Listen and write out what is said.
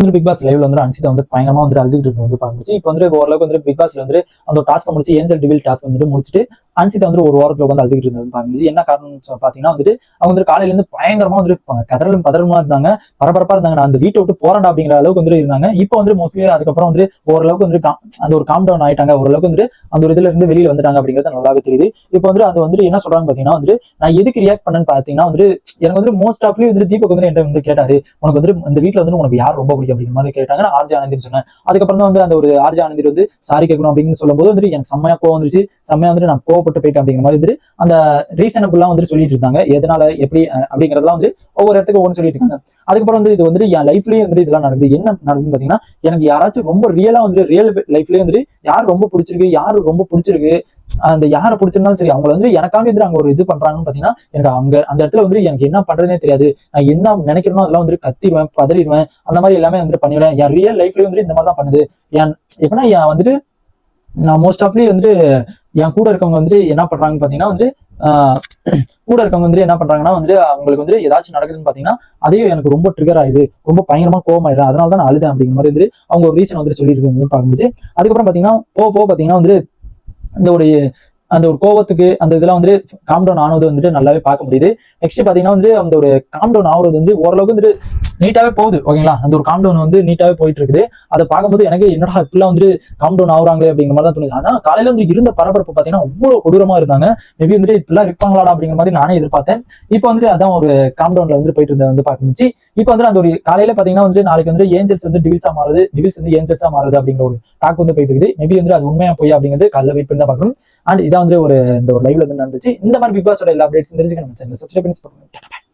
வந்து big pass லைவ்ல வந்து அன்சிதா வந்து பயங்கரமா வந்து அழுதுட்டு இருக்கு வந்து பார்த்துச்சு இப்போ வந்து ஓரளவுக்கு வந்து பிக் பாஸ்ல வந்து அந்த டாஸ்க் முடிச்சு ஏஞ்சல் டிவில் டாஸ்க் வந்துட்டு முடிச்சுட்டு அன்சிதா வந்து ஒரு வாரத்துல வந்து அழுதுகிட்டு இருந்தது என்ன காரணம் பாத்தீங்கன்னா வந்துட்டு அவங்க வந்து காலையில இருந்து பயங்கரமா வந்து கதறலும் பதறலுமா இருந்தாங்க. பரபரப்பா இருந்தாங்க. நான் அந்த வீட்டை விட்டு போறேன்டா அப்படிங்கிற அளவுக்கு வந்து இருந்தாங்க. இப்போ வந்து மோஸ்ட்லி அதுக்கப்புறம் வந்து ஓரளவுக்கு வந்து அந்த ஒரு காம் டவுன் ஆயிட்டாங்க. ஓரளவுக்கு வந்து அந்த ஒரு இதுல இருந்து வெளியில வந்துட்டாங்க அப்படிங்கிறது நல்லாவே தெரியுது. இப்போ வந்து அது வந்து என்ன சொல்றாங்க பாத்தீங்கன்னா வந்து நான் எதுக்கு ரியாக்ட் பண்ணேன்னு பாத்தீங்கன்னா வந்து எனக்கு வந்து மோஸ்ட் ஆஃப்லி வந்து தீபக் வந்து என்கிட்ட வந்து கேட்டாரு. உனக்கு வந்து இந்த வீட்டுல வந்து உனக்கு யார் ரொம்ப பிடிக்கும் அப்படிங்கிற மாதிரி கேட்டாங்க. நான் ஆர்ஜி ஆனந்தின்னு சொன்னேன். அதுக்கப்புறம் தான் வந்து அந்த ஒரு ஆர்ஜி ஆனந்தி வந்து சாரி கேட்கணும் அப்படின்னு சொல்லும்போது வந்துட்டு எனக்கு செம்மையா கோவம் வந்துருச்சு. செம்மையா வந்துட்டு நான் கோவப்பட்டு போயிட்டேன் அப்படிங்கிற மாதிரி வந்துட்டு அந்த ரீசனபிள்லாம் வந்துட்டு சொல்லிட்டு இருந்தாங்க. எதனால எப்படி அஹ், அப்படிங்கறதெல்லாம் வந்து ஒவ்வொரு இடத்துக்கு ஒன்று சொல்லிட்டு இருக்காங்க. அதுக்கப்புறம் வந்து இது வந்துட்டு என் லைஃப்லயே வந்து இதெல்லாம் நடக்குது. என்ன நடக்குதுன்னு பாத்தீங்கன்னா எனக்கு யாராச்சும் ரொம்ப ரியலா வந்து ரியல் லைஃப்லயே வந்துட்டு யார் ரொம்ப பிடிச்சிருக்கு யார் ரொம்ப பிடிச்சிருக்கு அந்த யாரை பிடிச்சிருந்தாலும் சரி அவங்கள வந்து எனக்காக வந்து அங்க ஒரு இது பண்றாங்கன்னு பாத்தீங்கன்னா எனக்கு அங்க அந்த இடத்துல வந்து எனக்கு என்ன பண்றதுனே தெரியாது. நான் என்ன நினைக்கிறேனோ அதெல்லாம் வந்து கத்திடுவேன் பதறிடுவேன். அந்த மாதிரி எல்லாமே வந்து பண்ணிடுவேன். என் ரியல் லைஃப்லயே வந்து இந்த மாதிரி தான் பண்ணுது. என் எப்படின்னா என் வந்துட்டு நான் மோஸ்ட் ஆஃப்லி வந்து என் கூட இருக்கவங்க வந்து என்ன பண்றாங்கன்னு பாத்தீங்கன்னா வந்து கூட இருக்கவங்க வந்து என்ன பண்றாங்கன்னா வந்து அவங்களுக்கு வந்து ஏதாச்சும் நடக்குதுன்னு பாத்தீங்கன்னா அதையும் எனக்கு ரொம்ப ட்ரிகர் ஆயிடுது. ரொம்ப பயங்கரமா கோவமாயிடும் அதனால தான் நான் அழுதேன் அப்படிங்கிற மாதிரி வந்து அவங்க ஒரு ரீசன் வந்து சொல்லிட்டு பார்க்கும்போது அதுக்கப்புறம் பாத்தீங்கன்னா போக போக பாத்தீங்கன்னா வந்து இந்த ஒரு அந்த ஒரு கோவத்துக்கு அந்த இதெல்லாம் வந்து காம் டவுன் ஆனது வந்துட்டு நல்லாவே பார்க்க முடியுது. நெக்ஸ்ட் பாத்தீங்கன்னா வந்து அந்த ஒரு காம் டவுன் ஆகுறது வந்து ஓரளவுக்கு வந்துட்டு நீட்டாவே போகுது ஓகேங்களா? அந்த ஒரு காம் டவுன் வந்து நீட்டாவே போயிட்டு இருக்குது அதை பார்க்கும்போது எனக்கு என்னடா இப்பெல்லாம் வந்து காம்டவுன் ஆகுறாங்களே அப்படிங்கிற மாதிரி தான் தோணுது. ஆனா காலையில வந்து இருந்த பரபரப்பு பாத்தீங்கன்னா அவ்வளவு கொடூரமா இருந்தாங்க. மேபி வந்துட்டு இப்பெல்லாம் இருப்பாங்களாடா அப்படிங்கிற மாதிரி நானே எதிர்பார்த்தேன். இப்போ வந்துட்டு அதான் ஒரு காம்டவுன்ல வந்து போயிட்டு இருந்தது வந்து பார்த்துச்சு இப்போ வந்து அந்த ஒரு காலையில பாத்தீங்கன்னா வந்து நாளைக்கு வந்து ஏஞ்சல்ஸ் வந்து டிவில்ஸா மாறுது. டிவில்ஸ் வந்து ஏஞ்சல்ஸா மாறுது அப்படிங்கிற ஒரு டாக் வந்து போயிட்டு இருக்குது. மேபி வந்து அது உண்மையா போய் அப்படிங்கிறது காலைல வெயிட் பண்ணி தான் பார்க்கணும். அண்ட் இதான் வந்து ஒரு இந்த ஒரு லைவ்ல வந்து நடந்துச்சு. இந்த மாதிரி பிக் பாஸோட எல்லா அப்டேட்ஸ் தெரிஞ்சுக்கணும் சப்ஸ்கிரைப் பண்ணி பண்ணுங்க.